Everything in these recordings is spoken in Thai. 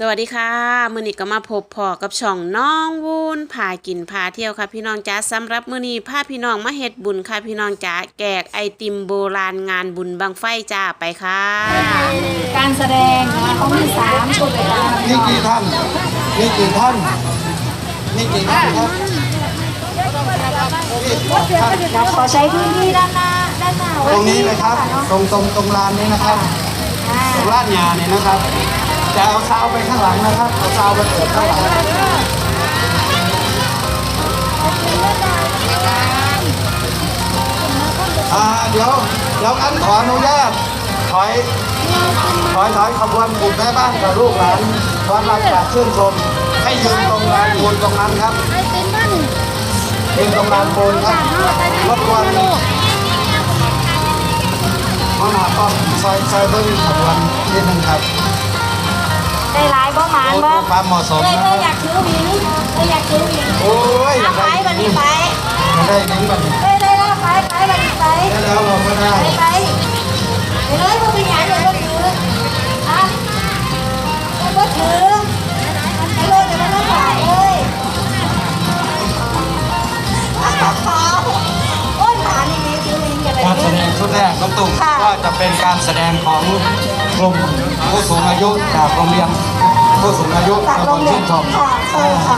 สวัสดีค่ะมื้อนี้ก็มาพบพอกับช่องน้องวูนพากินพาเที่ยวค่ะพี่น้องจ๋าสำหรับมื้อนี้พาพี่น้องมาเฮ็ดบุญค่ะพี่น้องจ๋าแกกไอติมโบราณงานบุญบังไฟจ้าไปค่ะ การแสดงนะคะเขามีสามชุดเลยค่ะนี่กี่ท่านนี่กี่ท่านนี่กี่ท่านครับนี่ท่านเราขอใช้พื้นที่ด้านหน้าด้านหน้าตรงนี้นะครับ ตรงตรงตรงลานนี้นะครับตรงลานยาเนี่ยนะครับ จะเอาเสาไปข้างหลังนะครับ เอาเสาไปเปิดข้างหลังอ่าเดี๋ยวเดี๋ยวอันขออนุญาตถอยถอยถอยขบวนกลุ่มแม่บ้านกับลูกหลานพร้อมรับจากชื่นชม ให้ยืนตรงลานบนตรงนั้นครับไอติมบ้านยืนตรงลานบนครับรบกวนมอนาป้อมซอยซอยเบิ้งขบวนนิดนึงครับ ได้หลายบ่หมานดูบ่ความเหมาะสมเลยนะเอคอรับอยากถือหวิงเอออยากถือหวิงโอ้ยอเอายากไปได้บันนี้ไปอยากได้ดิ้งบัดนี้เอ้ยได้แล้วไปไปบันนี้ไปได้แล้วเราก็ได้ไปไปไปเลยพวกเป็นหยังเดี๋ยวก็ถืออะเดี๋ยวก็ถือไปเลยเดี๋ยวมันต้องถ่ายเลยอะขอโอ้ยหมานี่มีถือหวิงอย่าไปการแสดงชุดแรกน้องตุ้มก็จะเป็นการแสดงของกลุ่ม ผู้สูงอายุจากโรงเรียนผู้สูงอายุจากโรงลเรียนชมค่ะใช่ค่ะ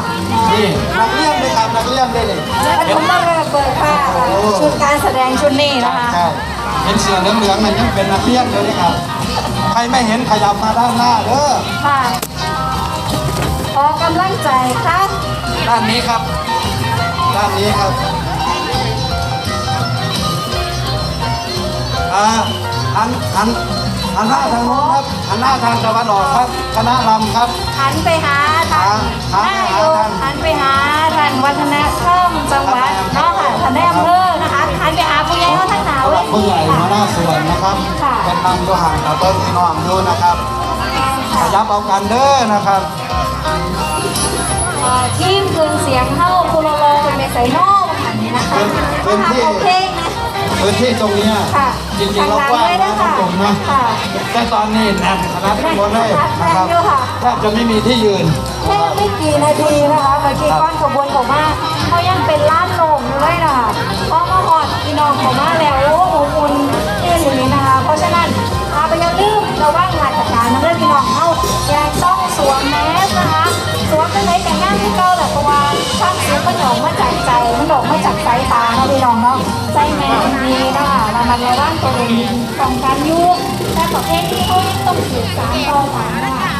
นี่นักเรียนเลยครับนักเรียนได้เลยปฐมมาเริ่มเปิดค่ะชุดการแสดงชุดนี้นะคะใช่เห็นเสือเหลืองๆนั่นยังเป็นนักเรียนเลยนะครับใครไม่เห็นขยับมาด้านหน้าเด้อค่ะขอกำลังใจค่ะด้านนี้ครับด้านนี้ครับอ่าหันหัน หันหน้าทางโน้นครับหันหน้าทางตะวันออกครับคณะรำครับ หันไปหาท่านหันไปนายหากท่านหันไปหาท่านวัฒนธรรมจังหวัดเนาะค่ะท่านได้อำเภอนะคะหันไปหาผู้ใหญ่เขาทั้งหนาวสำหเลรับยผู้ใหญ่หัวหน้าส่วนนะครับค่ะเป็นนำตัวห่างกับเบิ้งพี่น้องดูนะครับขยับเอากันเด้อนะครับเอ่อทีมเครื่องเสียงเข้าคูโรโลเป็นเมสไซโน่แบบนี้นะคะเป็นเป็นที่โอเคนะพื้นที่ตรงเนี้ยค่ะ จริงๆเรากว้างนะข้างหลังเลยนะคะตรงนะค่ะแต่ตอนนี้แน่นขนาดทั้งหมดเลยนะครับแน่นอยู่ค่ะแทบจะไม่มีที่ยืนแค่ไม่กี่นาทีนะคะเมื่อกี้ก้อนขบวนของมาเขายังเป็นล้าน มาระวังตัวเองป้องกันอยุแต่ประเภทที่เขาต้องสื่อสารต่อไปนะคะ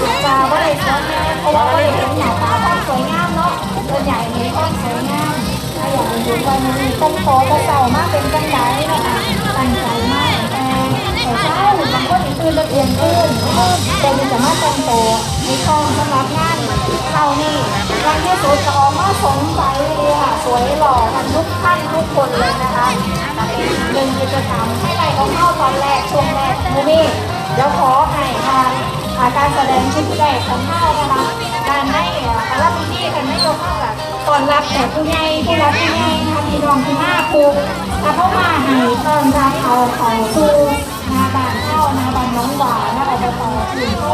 จะว่าได้สวยงามเพราะว่าเราเห็นหน้าตาความสวยงามเนาะส่วใหญ่เห็นความสวยงามถ้าอยากดูวันนี้ต้นโตจะเศร้ามากเป็นจังไดนะคะตั้งใจมากแต่แต่เช้าบางคนตื่นตะเกียงตื่นแต่ยังจะมาต้นโตมีทองสำหรับงานเข้านี่วันที่สุดจะออกมาสงสัยเลยค่ะสวยหล่อกันทุก ท่านทุกคนเลยนะคะหนึ่งกิจกรรมให้ไรของเข้าตอนแรกช่วงแรกมูนี่เดี๋ยวขอให้ทางอาการแสดงชุดแรกของเข้านะคะการให้คาราบินี่กันไม่ยกเข้ากับตอนรับแต่ผู้ใหญ่ผู้รับผู้ใหญ่นะคะมีรองที่ห้าครูถ้าเข้ามาให้ตอนรับเอาเขาสู่นาบานเข้านาบานน้องหวานนาอบตถึงเข้า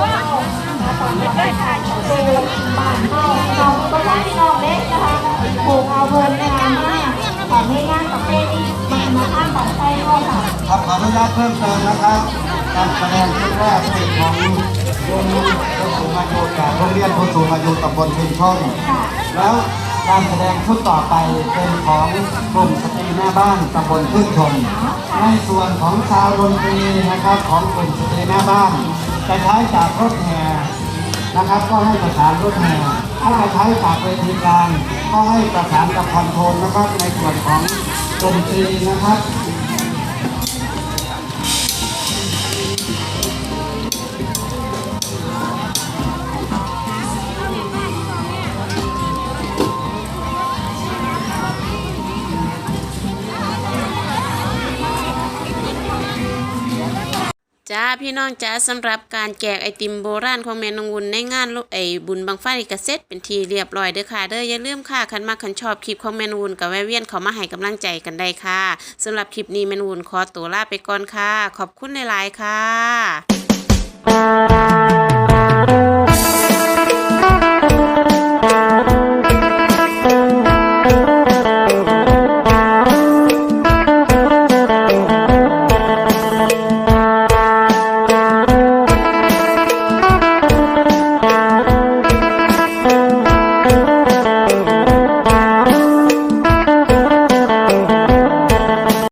นาตอนรับได้ทานเขาสู่บ้านเข้าเราก็รักพี่น้องเล็กน ครับขออนุญาตเพิ่มเติมนะครับการแสดงชุดแรกเป็นของโรงผู้สูงอายุจากโรงเรียนผู้สูงอายุตำบลพิมช่องแล้วการแสดงชุดต่อไปเป็นของกลุ่มสตรีแม่บ้านตำบลพึ่งชนในส่วนของชาวดนตรีนะครับของกลุ่มสตรีแม่บ้านจะใช้จากรถแห่นะครับ ก็ให้ประสานรถแห่ถ้าจะใช้จากเวทีกลางก็ให้ประสานกับคอนโทรลนะครับในส่วนของ ดนตรีนะครับ จ้าพี่น้องจ้าสำหรับการแจกไอติมโบราณของแม่นงวุนในงานไอบุญบังไฟกระเซ็ตเป็นทีเรียบร้อยเด้อค่ะเด้ออย่าลืมค่ะคันมาคันชอบคลิปของแม่นงวุนกับแวเวียนเขามาให้กำลังใจกันได้ค่ะสำหรับคลิปนี้แม่นงวุนขอตัวลาไปก่อนค่ะ ขอบคุณหลายๆค่ะ